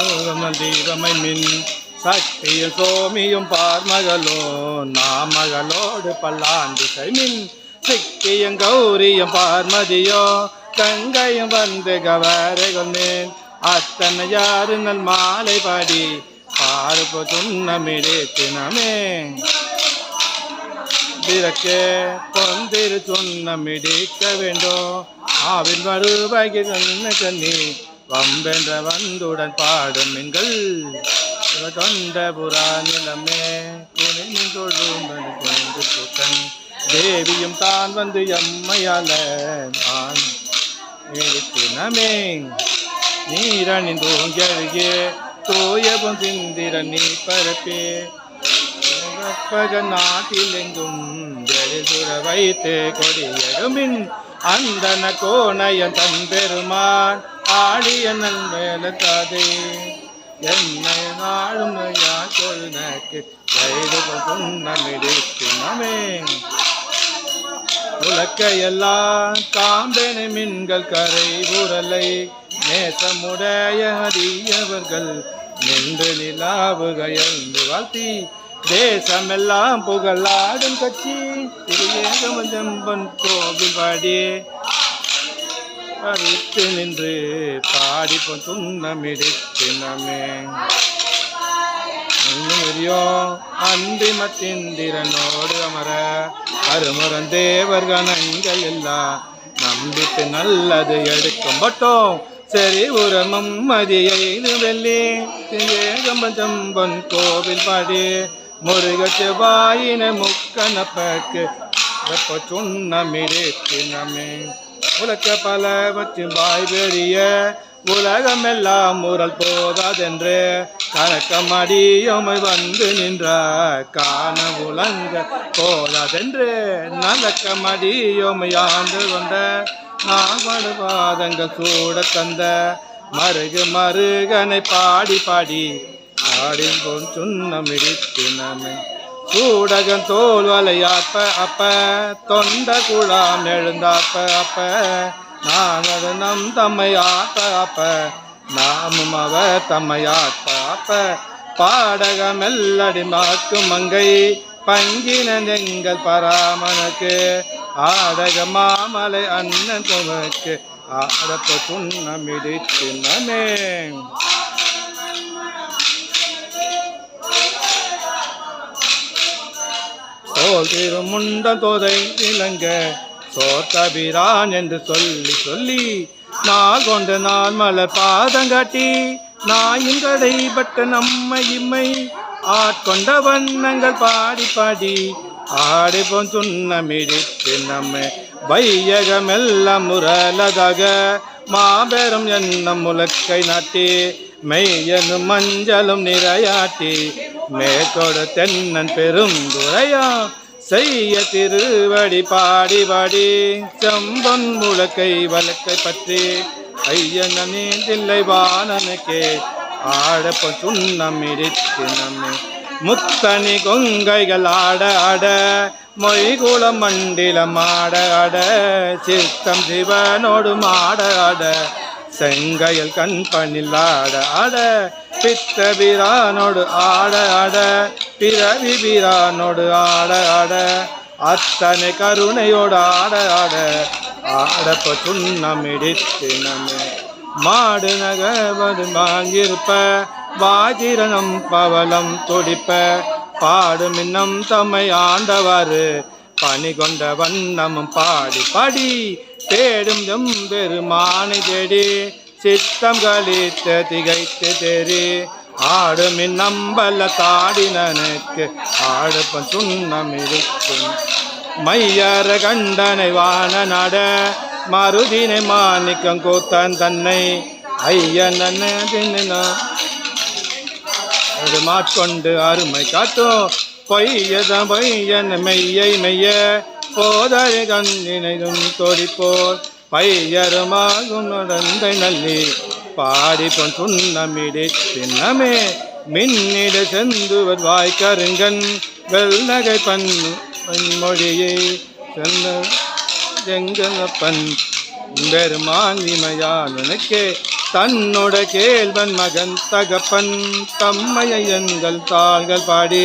தீபமை மின் சக்தியும் சோமியும் பார்மகளோ நாமகளோடு பல்லாண்டு மின் சிக்கியும் கௌரியும் பார்மதியோ கங்கையும் வந்து கவரை கொண்டேன் அத்தனை யாரு நல் மாலை பாடி பார்ப்பு துண்ணமிடே தினமே. திறக்கே பொந்திரு துண்ணமிடிக்க வேண்டும் ஆவின் மறுபகி சொன்ன கண்ணி வம்பென்ற வந்துடன் பாடும் மீன்கள் இவ தொண்ட புறா நிலமே குனிமின் தொழும் குனிந்து பூக்கன் தேவியும் தான் வந்து எம்மையால நான் தினமே நீரணின் தூங்கருகே தூயவும் சிந்திர நீ பரப்பே. பக நாட்டிலெங்கும் ஜெழுதுர வைத்து கொடியெடுமின் அந்தன கோணைய தம்பெருமான் ஆடிய நன்மேல தாதே என்னை நாளும் யா கொள்நக்கு வயது புன்னமிடித்தினமே உலக்கையெல்லாம் காம்பெனி மின்கள் கரை உரலை நேசமுடைய அறியவர்கள் நின்று நிலாவுகையந்து வாழ்த்தி. தேசமெல்லாம் புகழாடும் கட்சி. திருவேகமஞ்சம்பன் கோவில் பாடி பறித்து நின்று பாடி துண்ணமிடித்தினமே நீரியோ அந்திமத்திந்திரனோடு அமர அருமுறன் தேவர் கணங்கள் எல்லாம் நம்பிட்டு நல்லது எடுக்கும் பட்டோம் சரி உரமம் மதியை வெள்ளி. ஏகம்பஞ்சம்பன் கோவில் பாடி முருக செவ்வாயின முக்கனப்பக்கு வெப்ப சுண்ணமிடித்தினமே உலக்க பல வச்சு வாய் பெரிய உலகமெல்லாம் முரல் போதாதென்று கணக்கமடியோமை வந்து நின்ற காண உலங்க போதாதென்று நலக்கமடியோமை ஆண்டு கொண்ட நாவடு பாதங்கள் சூட தந்த மருகு மருகனை பாடி பாடி பாடி சுண்ணமிடித்தினமே. சூடகன் தோல் வலையாப்ப அப்ப தொண்ட குழாம் எழுந்தாப்ப அப்ப நாங்கள் நம் தம்மையாப்ப அப்ப நாமும் அவ தம்மையாப்ப அப்ப பாடகமெல்லடி மாக்கும் மங்கை பங்கின எங்கள் பராமனுக்கு ஆடக மாமலை அண்ணன் துமக்கு ஆடப்ப சுண்ணமிடித்தினமே. தோல் திருமுண்ட தோதை இளங்க சோத்தபிரான் என்று சொல்லி சொல்லி நான் கொண்டு நான் மல பாதங்காட்டி நாயின் கடைப்பட்ட நம்மை இம்மை ஆட்கொண்ட வண்ணங்கள் பாடி பாடி ஆடிப்போம் சுண்ணமிடித்து நம்மை வையகமெல்லாம் முரலதாக மாபெரும் எண்ணம் முழக்கை நாட்டி மெய்யனும் மஞ்சளும் நிறையாட்டி மேற்கொடு தென்னன் பெரும் துறையா செய்ய திருவடி பாடி பாடி. செம்பன் முழக்கை வழக்கை பற்றி ஐயனே தில்லை வானனுக்கே. ஆடப்ப சுண்ணம் இடித்து நம்மை முத்தனி கொங்கைகள் ஆட ஆட மொய்குளம் மண்டிலம் ஆட ஆட சித்தம் சிவனோடு மாட ஆட. செங்கையில் கண் பண்ணில் ஆட ஆட பித்த பிரானோடு ஆட ஆட பிறவி பிரானோடு ஆட ஆட அத்தனை கருணையோடு ஆட ஆட ஆடப்ப சுண்ணம் இடித்து நம்ம மாடு நகவது வாங்கியிருப்ப வாஜிரணம் பவளம் துடிப்ப. பாடு மின்னம் தம்மை ஆண்டவாறு பணி கொண்ட வண்ணமும் பாடி பாடி தேடும் எம்பெருமானை தேடி சித்தம் கழித்த திகைத்து தெரி. ஆடும் நம்பல தாடினனுக்கு ஆடுப்பன் சுண்ணம் இருக்கும். மையர கண்டனை வான நட மருதினை மாணிக்கம் கூத்தன் தன்னை ஐயன் மாட்கொண்டு அருமை காட்டும் பொய்யத பொய்யன் மெய்யை மெய்ய போதறி கண்ணினைதும் தொடிப்போர் பையருமாகும் நடந்தை நல்லி பாடி பொன் துண்ணமிடி சின்னமே மின்னிட செந்துவர் வாய்க்கருங்கன் வெள்ளகை பண் பன்மொழியை சென்ன எங்கப்பன் பெருமான் இமையானுக்கே தன்னோட கேள்வன் மகன் தகப்பன். தம்மையை எங்கள் தாள்கள் பாடி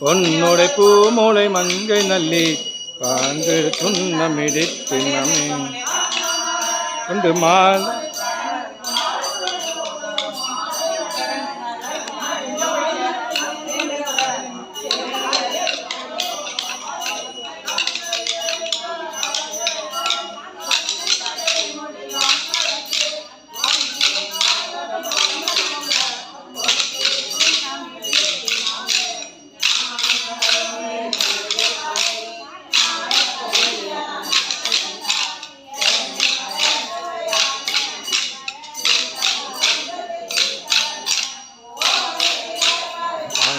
பொன்னோட பூமூளை மங்கை நல்லி பாங்கு துன்னமிடித்து நம்மை கொண்டு மால்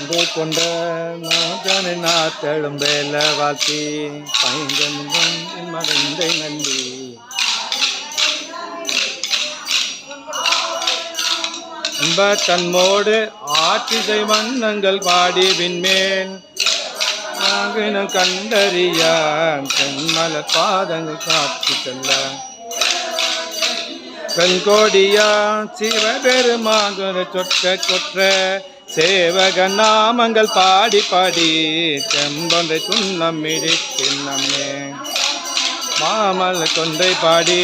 ஆண்டு கொண்ட நாதனை நாத்தழும் வேல வாழ்த்தி பயங்கன் மறந்தை நன்றி அன்ப தன்மோடு ஆற்றிசை வண்ணங்கள் பாடி விண்மேல் ஆகினம் கண்டறிய தென்மல பாதங்கள் காட்சி செல்ல. கண்கோடியா சிவபெருமாங்குற சொற்ற கொற்ற சேவக நாமங்கள் பாடி பாடி செம்பொன்றை துன்னம் இடித்து நம்மே மாமல் கொன்றை பாடி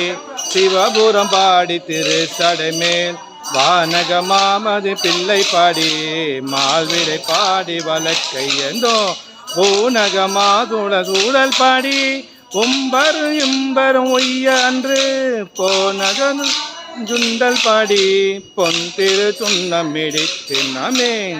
சிவபுரம் பாடி திரு சடைமேல் வானக மாமது பிள்ளை பாடி மால்விரை பாடி வழக்கையந்தோ பூனக மாதுள சூழல் பாடி உம்பரும் இம்பரும் ஒய்ய அன்று போனகனு ஜுண்டல் பாடி பொன் திரு துன்னம் இடித்து நமே.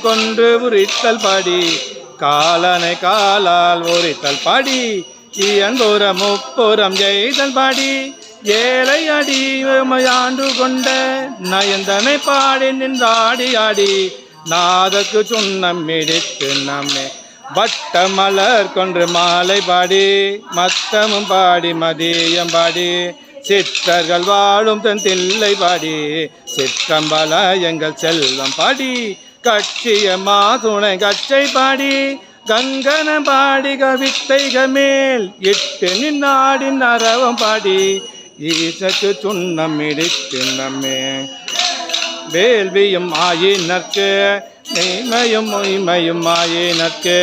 கொன்று உரித்தல் பாடி காலனை காலால் உரித்தல் பாடி இயன்புற முப்புறம் ஜெய்தல் பாடி. ஏழை அடி ஆண்டு கொண்ட நயந்தனை பாடி நின்றாடி ஆடி நாதக்கு சுண்ணம் இடித்து நம்மை வட்ட மலர் கொன்று மாலை பாடி மத்தமும் பாடி மதியம் பாடி. சித்தர்கள் வாழும் தன் தில்லை பாடி சிற்றம்பல எங்கள் செல்வம் பாடி. கட்சிய மாதுணை கச்சை பாடி கங்கன பாடி கவித்தைக மேல் இட்டு நின்னாடின் அரவம் பாடி. ஈசத்து சுண்ணம் இடித்து நம்மே வேள்வியும் ஆயினர்க்கு மெய்மையும் மொய்மையும் ஆயினர்க்கு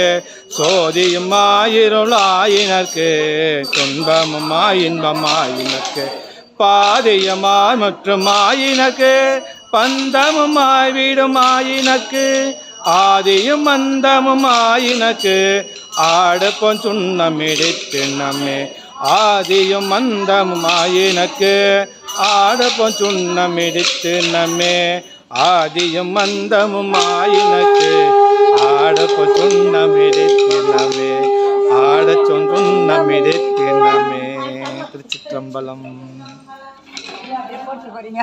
சோதியும் ஆயிருள் துன்பமும் ஆயின்பம் ஆயினர்க்கு பாதியமாய் மற்றும் ஆயினக்கு பந்தமும் ஆய்விடும் ஆயினக்கு ஆதியும் மந்தமும் ஆயினக்கு ஆடப்பொன் சுண்ணம் பின்னமே ஆதியும் மந்தமும் ஆயினக்கு ஆடப்பொன் சுண்ணம் நம்மே ஆதியும் மந்தமும் ஆயினக்கு. ஆடப்பொன் சுண்ணம் இடித்து நம்மே ஆடச் சொன்றுண்ணம் திருச்சிற்றம்பலம். போட்டு போறீங்க